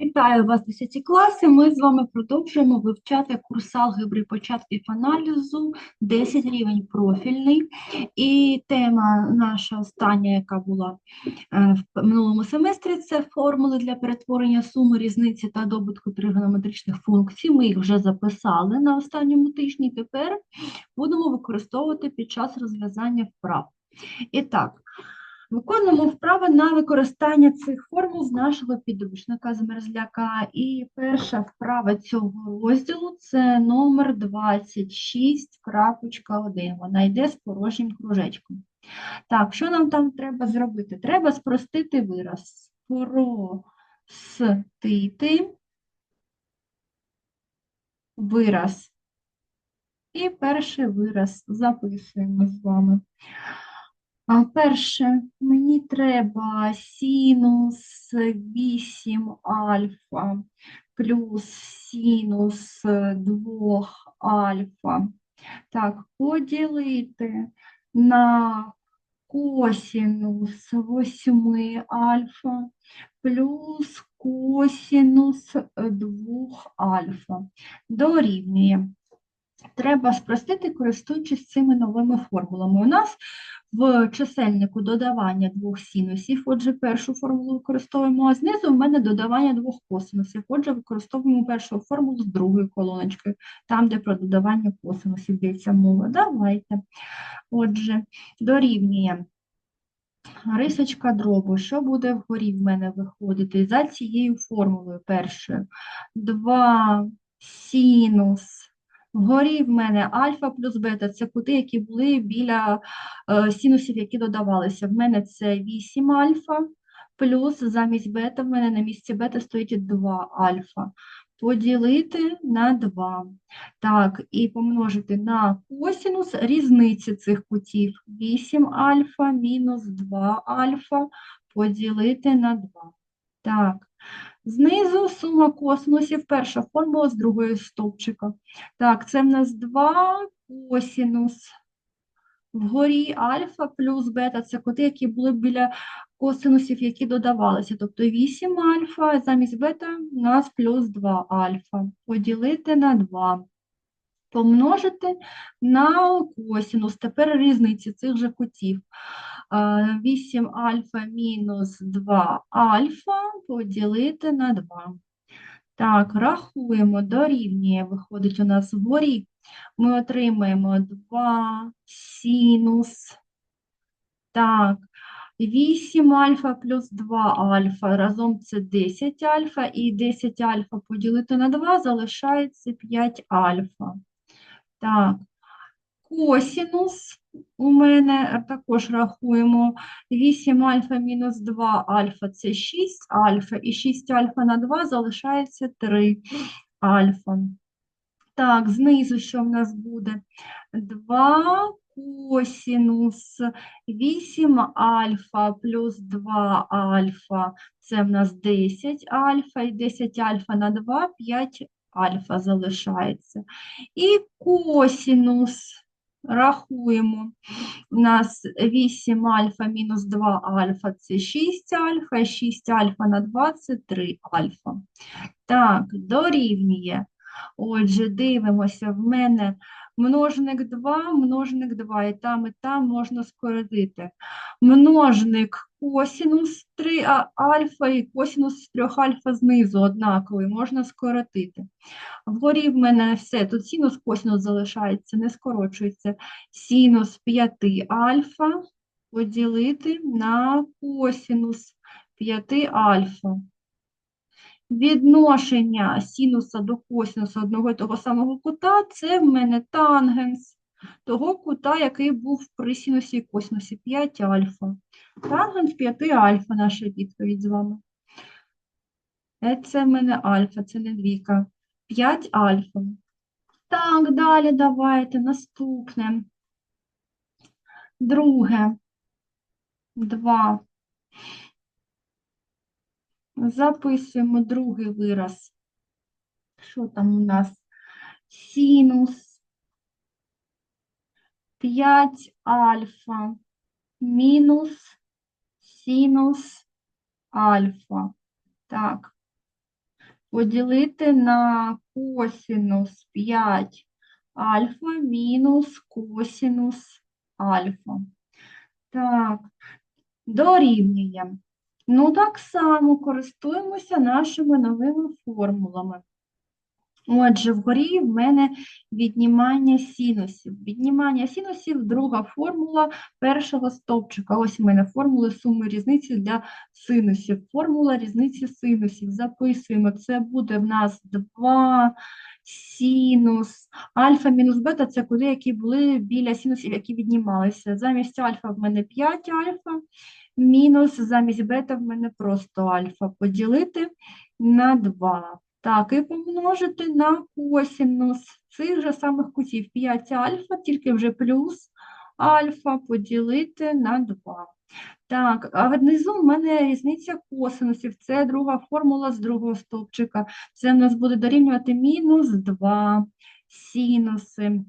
Вітаю вас, 10 класи. Ми з вами продовжуємо вивчати курс алгебри початків аналізу, 10 рівень профільний. І тема наша остання, яка була е, в минулому семестрі, це формули для перетворення суми, різниці та добутку тригонометричних функцій. Ми їх вже записали на останньому тижні. Тепер будемо використовувати під час розв'язання вправ. І так, Виконуємо вправи на використання цих формул з нашого підручника з мерзляка. І перша вправа цього розділу це номер 26.1. Вона йде з порожнім кружечком. Так, що нам там треба зробити? Треба спростити вираз. Спростити вираз. І перший вираз записуємо з вами. Перше, мені треба синус 8 альфа плюс синус 2 альфа. Так, поділити на косинус 8 альфа плюс косинус 2 альфа. Дорівнює. Треба спростити, користуючись цими новими формулами. У нас в чисельнику додавання двох синусів, отже, першу формулу використовуємо, а знизу в мене додавання двох косинусів, отже, використовуємо першу формулу з другою колоночкою, там, де про додавання косинусів йдеться мова. Давайте. Отже, дорівнює рисочка дробу. Що буде вгорі в мене виходити? За цією формулою першою. 2 синус Вгорі в мене альфа плюс бета це кути, які були біля е, синусів, які додавалися. В мене це 8 альфа, плюс замість бета в мене на місці бета стоїть 2 альфа. Поділити на 2. Так, і помножити на косинус різниці цих кутів. 8 альфа мінус 2 альфа поділити на 2. Так, Знизу сума косинусів, перша формула з другої стовпчика. Так, це в нас 2 косинус. Вгорі альфа плюс бета це кути, які були біля косинусів, які додавалися. Тобто 8 альфа, замість бета у нас плюс 2 альфа. Поділити на 2. Помножити на косинус. Тепер різниці цих же кутів. 8 альфа мінус 2 альфа поділити на 2. Так, рахуємо, дорівнює, виходить у нас вгорі. Ми отримаємо 2 синус. Так, 8 альфа плюс 2 альфа. Разом це 10 альфа, і 10 альфа поділити на 2 залишається 5 альфа. Так, косінус у мене також рахуємо 8 альфа мінус 2 альфа це 6 альфа, і 6 альфа на 2 залишається 3 альфа. Так, знизу що в нас буде? 2 косінус 8 альфа плюс 2 альфа, це в нас 10 альфа, і 10 альфа на 2, 5 альфа залишається. І косінус Рахуємо. У нас 8 альфа мінус 2 альфа це 6 альфа, 6 альфа на 2 це 3 альфа. Так, дорівнює. Отже, дивимося, в мене множник 2, множник 2, і там, і там можна скоротити. Множник косінус 3 альфа і косінус 3 альфа знизу однаковий, можна скоротити. Вгорі в мене все, тут синус, косінус залишається, не скорочується. Синус 5 альфа поділити на косінус 5 альфа. Відношення синуса до косинуса одного і того самого кута це в мене тангенс того кута, який був при синусі і косинусі 5 альфа. Тангенс 5 альфа наша відповідь з вами. Е, це в мене альфа, це не двійка. 5 альфа. Так, далі давайте наступне. Друге. 2. Записуємо другий вираз. Що там у нас? Синус 5 альфа мінус синус альфа. Так. поділити на косінус 5 альфа мінус косінус альфа. Так, дорівнює. Ну, так само користуємося нашими новими формулами. Отже, вгорі в мене віднімання синусів. Віднімання синусів – друга формула першого стовпчика. Ось в мене формули суми різниці для синусів. Формула різниці синусів. Записуємо. Це буде в нас 2 синус. Альфа мінус бета – це куди, які були біля синусів, які віднімалися. Замість альфа в мене 5 альфа, мінус замість бета в мене просто альфа. Поділити на 2. Так, і помножити на косінус цих же самих кутів 5 альфа, тільки вже плюс альфа поділити на 2. Так, а внизу в мене різниця косинусів. Це друга формула з другого стовпчика. Це в нас буде дорівнювати мінус 2 синуси.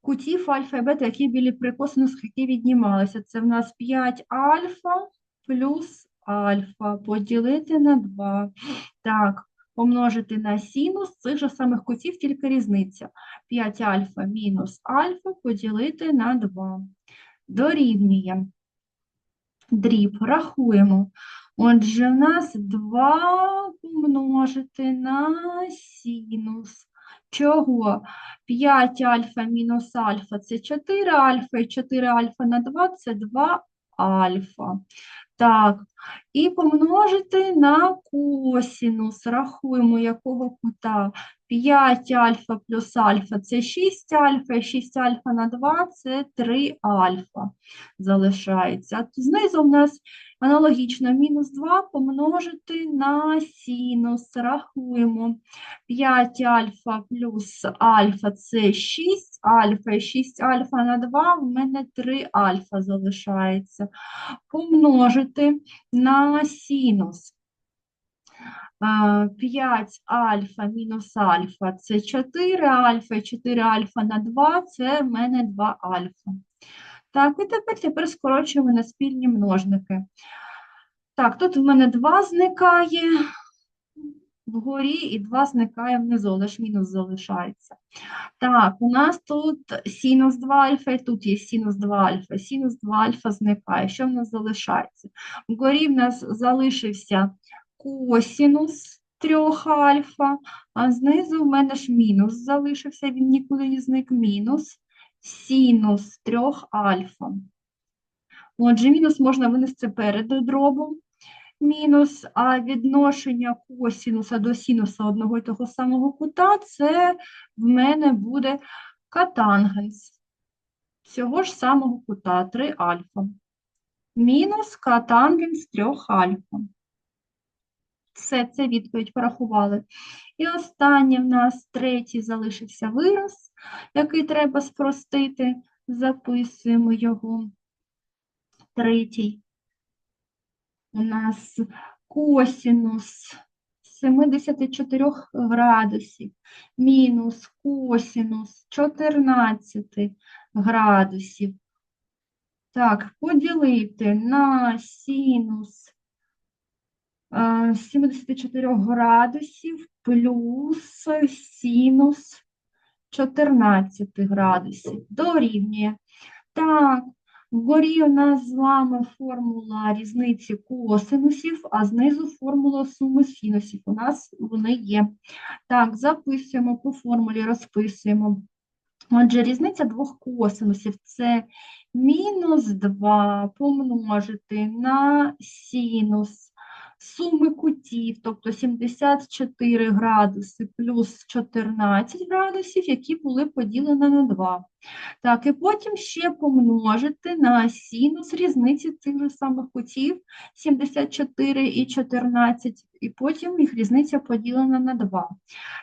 Кутів альфа і бета, які були при косинусах, які віднімалися. Це в нас 5 альфа плюс альфа поділити на 2. Так, помножити на синус цих же самих кутів, тільки різниця. 5 альфа мінус альфа поділити на 2. Дорівнює. Дріб. Рахуємо. Отже, в нас 2 помножити на синус. Чого? 5 альфа мінус альфа – це 4 альфа, і 4 альфа на 2 – це 2 альфа. Так, і помножити на косінус. Рахуємо, якого кута. 5 альфа плюс альфа – це 6 альфа, і 6 альфа на 2 – це 3 альфа залишається. Знизу в нас аналогічно мінус 2 помножити на синус. Рахуємо. 5 альфа плюс альфа – це 6 альфа, і 6 альфа на 2 в мене 3 альфа залишається. Помножити на синус. А, 5 альфа мінус альфа – це 4 альфа, і 4 альфа на 2 – це в мене 2 альфа. Так, і тепер, тепер скорочуємо на спільні множники. Так, тут в мене 2 зникає вгорі і 2 зникає внизу, лише мінус залишається. Так, у нас тут синус 2 альфа, і тут є синус 2 альфа. Синус 2 альфа зникає. Що в нас залишається? Вгорі в нас залишився косінус 3 альфа, а знизу в мене ж мінус залишився, він нікуди не зник, мінус синус 3 альфа. Отже, мінус можна винести перед дробом, мінус, а відношення косінуса до синуса одного і того самого кута, це в мене буде катангенс цього ж самого кута 3 альфа. Мінус катангенс 3 альфа. Все, це відповідь порахували. І останнє в нас третій залишився вираз, який треба спростити. Записуємо його. Третій. У нас косінус 74 градусів мінус косінус 14 градусів. Так, поділити на синус 74 градусів плюс синус 14 градусів. Дорівнює. Так, вгорі у нас з вами формула різниці косинусів, а знизу формула суми синусів. У нас вони є. Так, записуємо по формулі, розписуємо. Отже, різниця двох косинусів – це мінус 2 помножити на синус суми кутів, тобто 74 градуси плюс 14 градусів, які були поділені на 2. Так, і потім ще помножити на синус різниці цих же самих кутів 74 і 14, і потім їх різниця поділена на 2.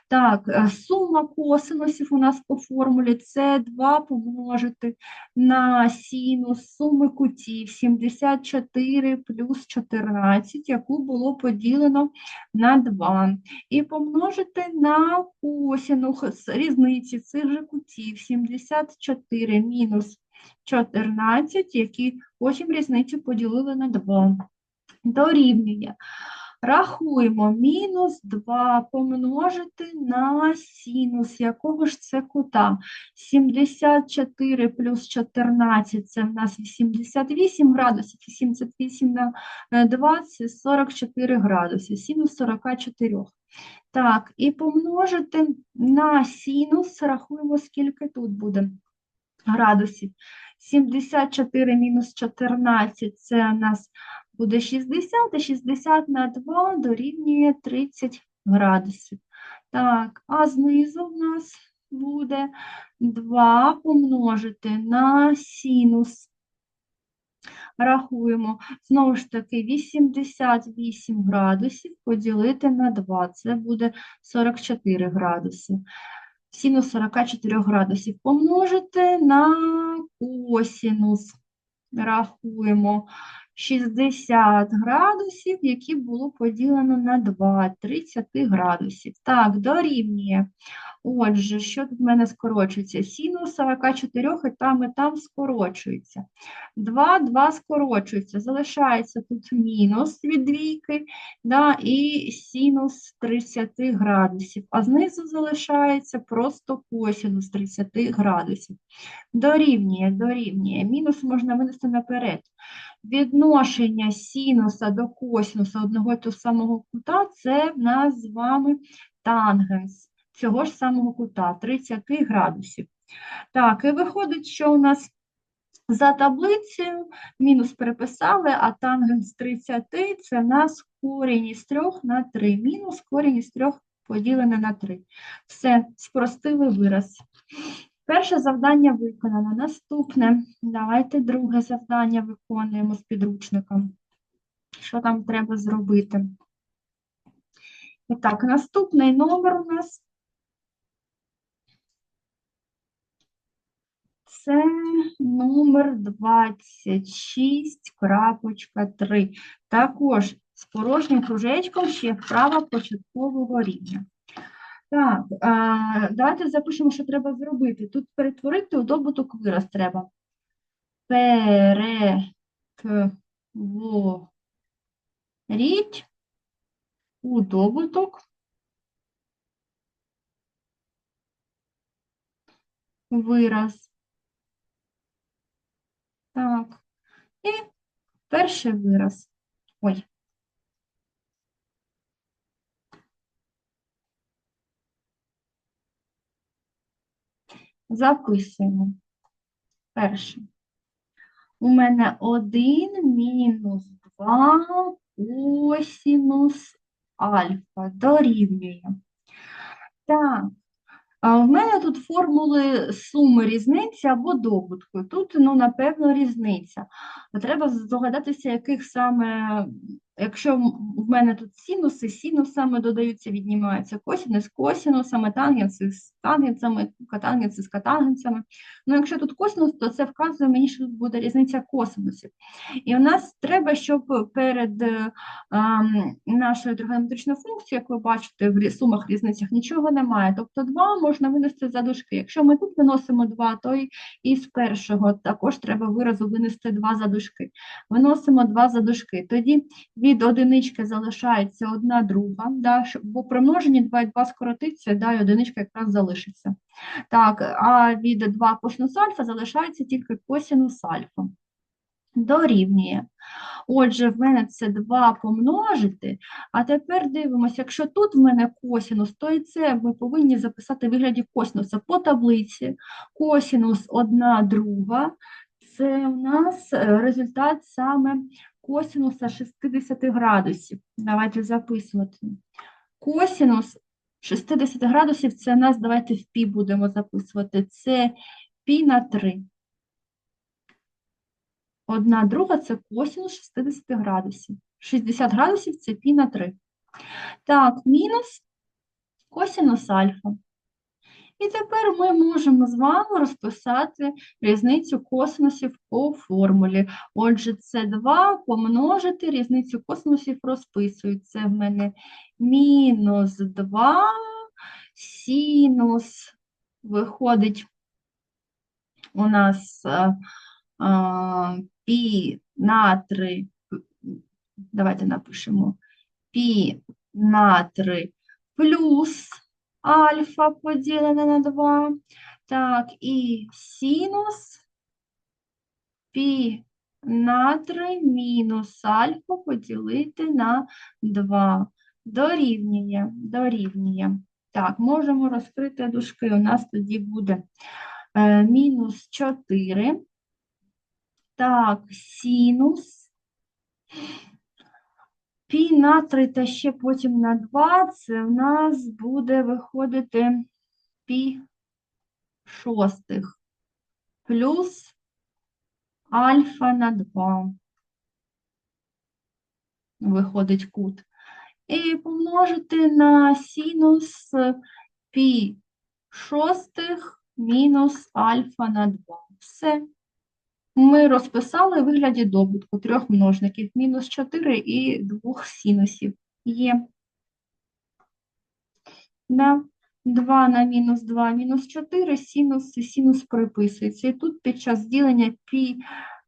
Так, е, сума косинусів у нас по формулі це 2 помножити на синус суми кутів 74 плюс 14, яку було поділено на 2. І помножити на косинус різниці цих же кутів 74 мінус 14, які потім різницю поділили на 2. Дорівнює. Рахуємо мінус 2 помножити на синус якого ж це кута. 74 плюс 14 це в нас 88 градусів, і 78 на е, 2 це 44 градуси, синус 44. Так, і помножити на синус, рахуємо, скільки тут буде градусів. 74 мінус 14 це у нас буде 60, і 60 на 2 дорівнює 30 градусів. Так, а знизу в нас буде 2 помножити на синус. Рахуємо, знову ж таки, 88 градусів поділити на 2, це буде 44 градуси. Синус 44 градусів помножити на косинус. Рахуємо 60 градусів, які було поділено на 2, 30 градусів. Так, дорівнює. Отже, що тут в мене скорочується? Синус 44 і там, і там скорочується. 2, 2 скорочується. Залишається тут мінус від двійки, да, і синус 30 градусів. А знизу залишається просто косинус 30 градусів. Дорівнює, дорівнює. Мінус можна винести наперед. Відношення синуса до косинуса одного і того самого кута – це в нас з вами тангенс цього ж самого кута 30 градусів. Так, і виходить, що у нас за таблицею мінус переписали, а тангенс 30 – це в нас корінь із 3 на 3. Мінус корінь із 3 поділене на 3. Все, спростили вираз. Перше завдання виконано. Наступне. Давайте друге завдання виконуємо з підручником. Що там треба зробити? І так, наступний номер у нас це номер 26.3. Також з порожнім кружечком ще вправа початкового рівня. Так, а, давайте запишемо, що треба зробити. Тут перетворити у добуток вираз треба. Перетворіть у добуток вираз. Так, і перший вираз. Ой. Записуємо. Перше. У мене 1 мінус 2 косінус альфа дорівнює. Так, в мене тут формули суми різниці або добутку. Тут, ну, напевно, різниця. Треба здогадатися, яких саме, якщо в мене тут синуси, синусами додаються, віднімаються косінус з косінусами, тангенси з тангенсами, катангенси з катангенсами. Ну, якщо тут косинус, то це вказує мені, що тут буде різниця косинусів. І у нас треба, щоб перед е, ам, нашою тригонометричною функцією, як ви бачите, в сумах різницях нічого немає. Тобто 2 можна винести за дужки. Якщо ми тут виносимо 2, то і, і з першого також треба виразу винести 2 за дужки. Виносимо 2 за дужки. Тоді одинички залишається одна друга, да, бо при множенні 2 і 2 скоротиться, да, і одиничка якраз залишиться. Так, а від 2 косинус альфа залишається тільки косинус альфа. Дорівнює. Отже, в мене це 2 помножити, а тепер дивимося, якщо тут в мене косинус, то і це ми повинні записати в вигляді косинуса по таблиці. Косинус 1 друга, це у нас е, результат саме косинуса 60 градусів. Давайте записувати. Косинус 60 градусів, це нас, давайте в пі будемо записувати, це пі на 3. Одна друга це косинус 60 градусів. 60 градусів це пі на 3. Так, мінус косинус альфа. І тепер ми можемо з вами розписати різницю косинусів по формулі. Отже, це 2 помножити, різницю косинусів розписую. Це в мене мінус 2 синус виходить у нас а, а, пі на 3. Давайте напишемо пі на 3 плюс альфа поділене на 2. Так, і синус пі на 3 мінус альфа поділити на 2. Дорівнює, дорівнює. Так, можемо розкрити дужки. У нас тоді буде е, мінус 4. Так, синус. Пі на 3 та ще потім на 2, це в нас буде виходити пі шостих плюс альфа на 2. Виходить кут. І помножити на синус пі шостих мінус альфа на 2. Все. Ми розписали в вигляді добутку трьох множників, мінус 4 і двох синусів. Є. Да. 2 на мінус 2, мінус 4, синус і синус приписується. І тут під час ділення пі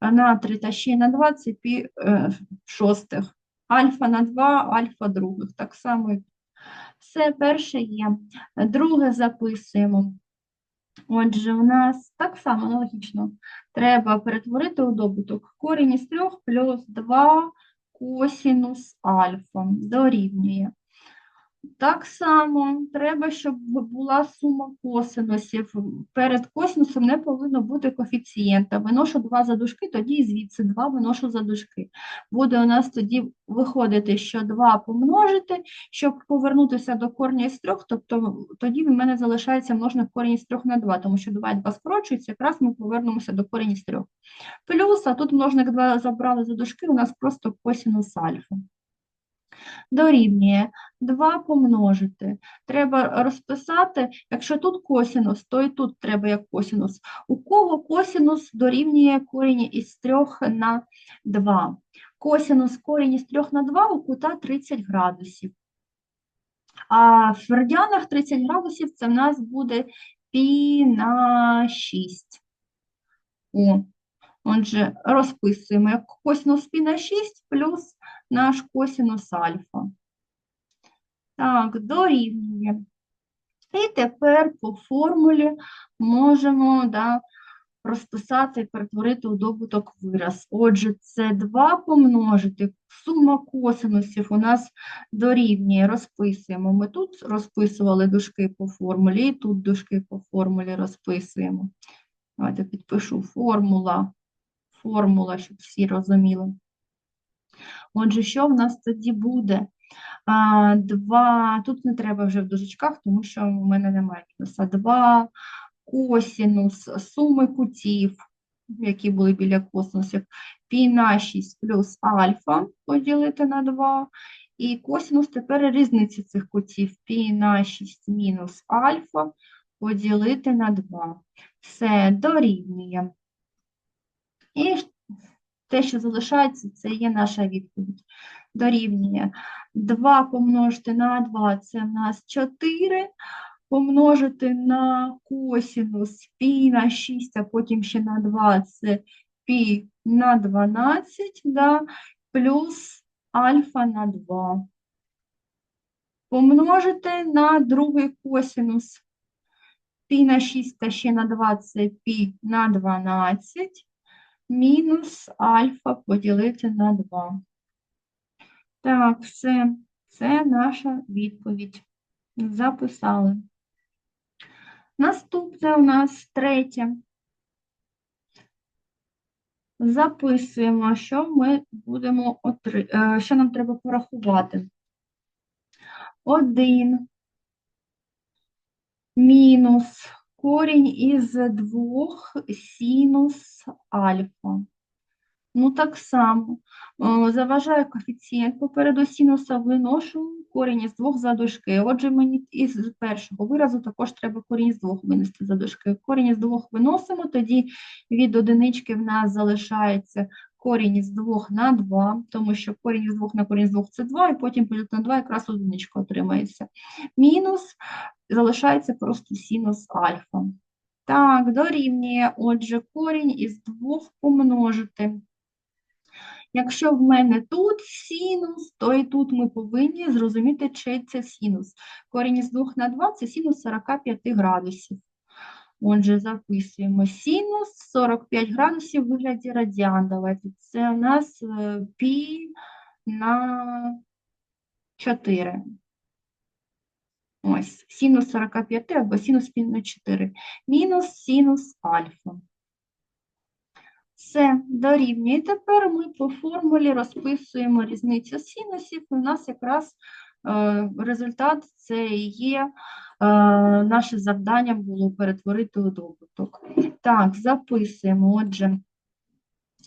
на 3 та ще на 2 це пі е, шостих. Альфа на 2, альфа других. Так само. Все перше є. Друге записуємо. Отже, у нас так само аналогічно. Треба перетворити у добуток корінь із 3 плюс 2 косінус альфа дорівнює. Так само треба, щоб була сума косинусів. Перед косинусом не повинно бути коефіцієнта. Виношу 2 за дужки, тоді звідси 2 виношу за дужки. Буде у нас тоді виходити, що 2 помножити, щоб повернутися до корня із 3, тобто тоді в мене залишається множник корінь із 3 на 2, тому що 2 і 2 скорочуються, якраз ми повернемося до корінь із 3. Плюс, а тут множник 2 забрали за дужки, у нас просто косинус альфа дорівнює 2 помножити. Треба розписати, якщо тут косинус, то і тут треба як косинус. У кого косинус дорівнює корінь із 3 на 2. Косинус корінь із 3 на 2 у кута 30 градусів. А в радіанах 30 градусів це в нас буде пі на 6. О, Отже, розписуємо як косинус пі на 6 плюс наш косинус альфа. Так, дорівнює. І тепер по формулі можемо да, розписати і перетворити у добуток вираз. Отже, це 2 помножити, сума косинусів у нас дорівнює, розписуємо. Ми тут розписували дужки по формулі, і тут дужки по формулі розписуємо. Давайте підпишу формула, формула, щоб всі розуміли. Отже, що в нас тоді буде? А, 2, тут не треба вже в дужечках, тому що у мене немає мінуса. 2 косінус суми кутів, які були біля косинусів, пі на 6 плюс альфа поділити на 2. І косинус тепер різниці цих кутів пі на 6 мінус альфа поділити на 2. Все дорівнює. І те, що залишається, це є наша відповідь. Дорівнює 2 помножити на 2 це в нас 4, помножити на косінус пі на 6, а потім ще на 2 це пі на 12, да, плюс альфа на 2. Помножити на другий косінус пі на 6 та ще на 2 це пі на 12 мінус альфа поділити на 2. Так, все, це наша відповідь. Записали. Наступне у нас третє. Записуємо, що ми будемо отри... Е, що нам треба порахувати. Один мінус корінь із двох синус альфа. Ну, так само. Заважаю коефіцієнт попереду синуса, виношу корінь із двох за дужки. Отже, мені із першого виразу також треба корінь із двох винести за дужки. Корінь із двох виносимо, тоді від одинички в нас залишається корінь із двох на 2, тому що корінь із двох на корінь з двох це 2, і потім поділити на 2 якраз одиничка отримається. Мінус залишається просто синус альфа. Так, дорівнює, отже, корінь із двох помножити. Якщо в мене тут синус, то і тут ми повинні зрозуміти, чий це синус. Корінь із 2 на 2 – це синус 45 градусів. Отже, записуємо синус 45 градусів в вигляді радіан. Давайте, це у нас е, пі на 4. Ось, синус 45 або синус пі на 4. Мінус синус альфа. Все, дорівнює. І тепер ми по формулі розписуємо різницю синусів. У нас якраз е, результат це є наше завдання було перетворити у добуток. Так, записуємо. Отже,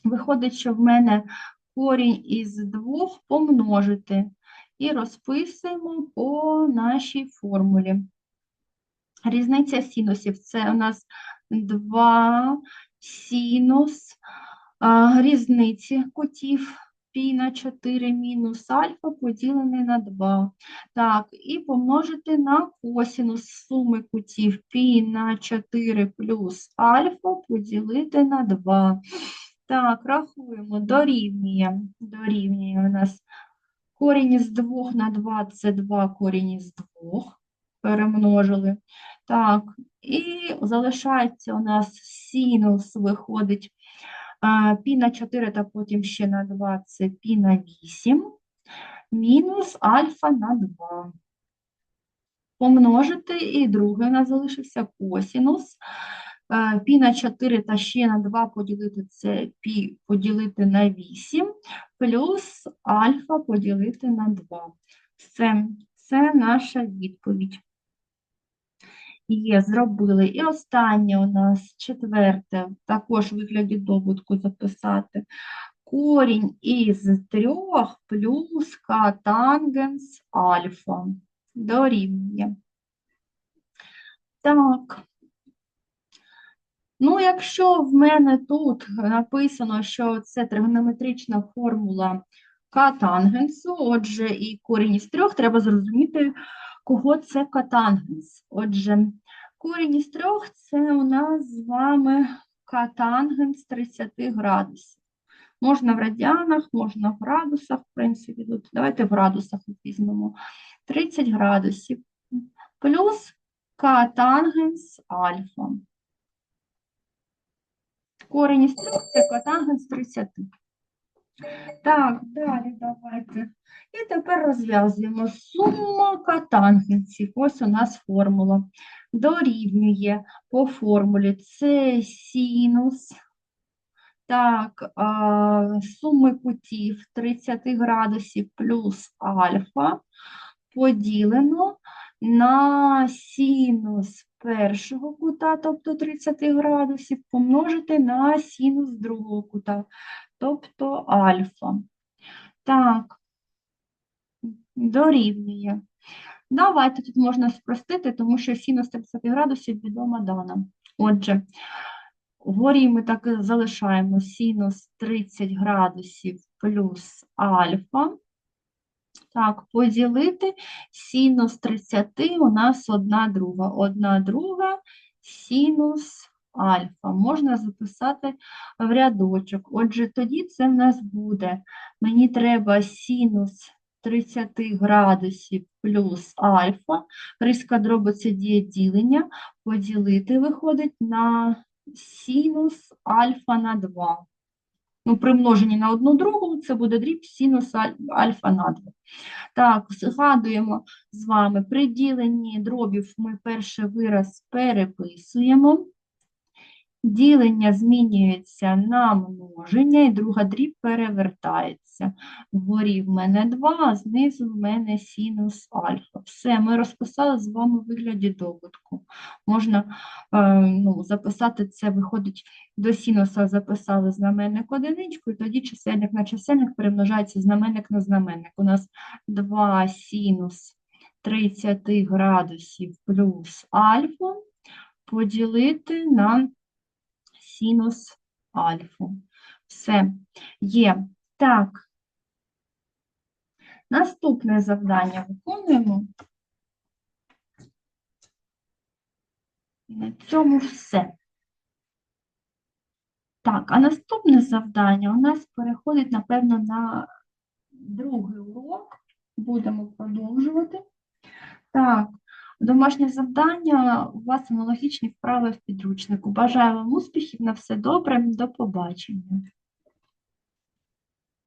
виходить, що в мене корінь із двох помножити. І розписуємо по нашій формулі. Різниця синусів це у нас 2 синус а, різниці кутів пі на 4 мінус альфа поділений на 2. Так, і помножити на косинус суми кутів пі на 4 плюс альфа поділити на 2. Так, рахуємо, дорівнює, дорівнює у нас корінь із 2 на 2 – це 2 корінь із 2, перемножили. Так, і залишається у нас синус виходить пі на 4 та потім ще на 2 – це пі на 8, мінус альфа на 2. Помножити, і другий у нас залишився косинус. Е, Пі на 4 та ще на 2 поділити це пі поділити на 8, плюс альфа поділити на 2. Це, це наша відповідь. Є, зробили. І останнє у нас четверте, також в вигляді добутку записати. Корінь із трьох плюс катангенс альфа. Дорівнює. Так. Ну, якщо в мене тут написано, що це тригонометрична формула катангенсу, отже, і корінь із трьох, треба зрозуміти, кого це катангенс. Отже, корінь із трьох – це у нас з вами катангенс 30 градусів. Можна в радіанах, можна в градусах, в принципі, тут. Давайте в градусах візьмемо. 30 градусів плюс катангенс альфа. Корінь із трьох – це котангенс 30. Так, далі давайте. І тепер розв'язуємо сума котангенсів. Ось у нас формула. Дорівнює по формулі це синус. Так, а, суми кутів 30 градусів плюс альфа поділено на синус першого кута, тобто 30 градусів, помножити на синус другого кута, тобто альфа. Так, дорівнює. Давайте тут можна спростити, тому що синус 30 градусів відома дана. Отже, вгорі ми так залишаємо синус 30 градусів плюс альфа. Так, поділити синус 30 у нас одна друга. Одна друга синус альфа. Можна записати в рядочок. Отже, тоді це в нас буде. Мені треба синус 30 градусів плюс альфа. Риска дроби це діє ділення. Поділити виходить на синус альфа на 2 ну, примножені на одну другу, це буде дріб синус аль- альфа на 2. Так, згадуємо з вами при діленні дробів ми перший вираз переписуємо. Ділення змінюється на множення, і друга дріб перевертається. Вгорі в мене 2, а знизу в мене синус альфа. Все, ми розписали з вами в вигляді добутку. Можна е, ну, записати це, виходить, до синуса записали знаменник одиничку, і тоді чисельник на чисельник перемножається знаменник на знаменник. У нас 2 синус 30 градусів плюс альфа поділити на синус альфу. Все, є. Так. Наступне завдання виконуємо. І На цьому все. Так, а наступне завдання у нас переходить, напевно, на другий урок. Будемо продовжувати. Так, домашнє завдання, у вас аналогічні вправи в підручнику. Бажаю вам успіхів, на все добре, до побачення.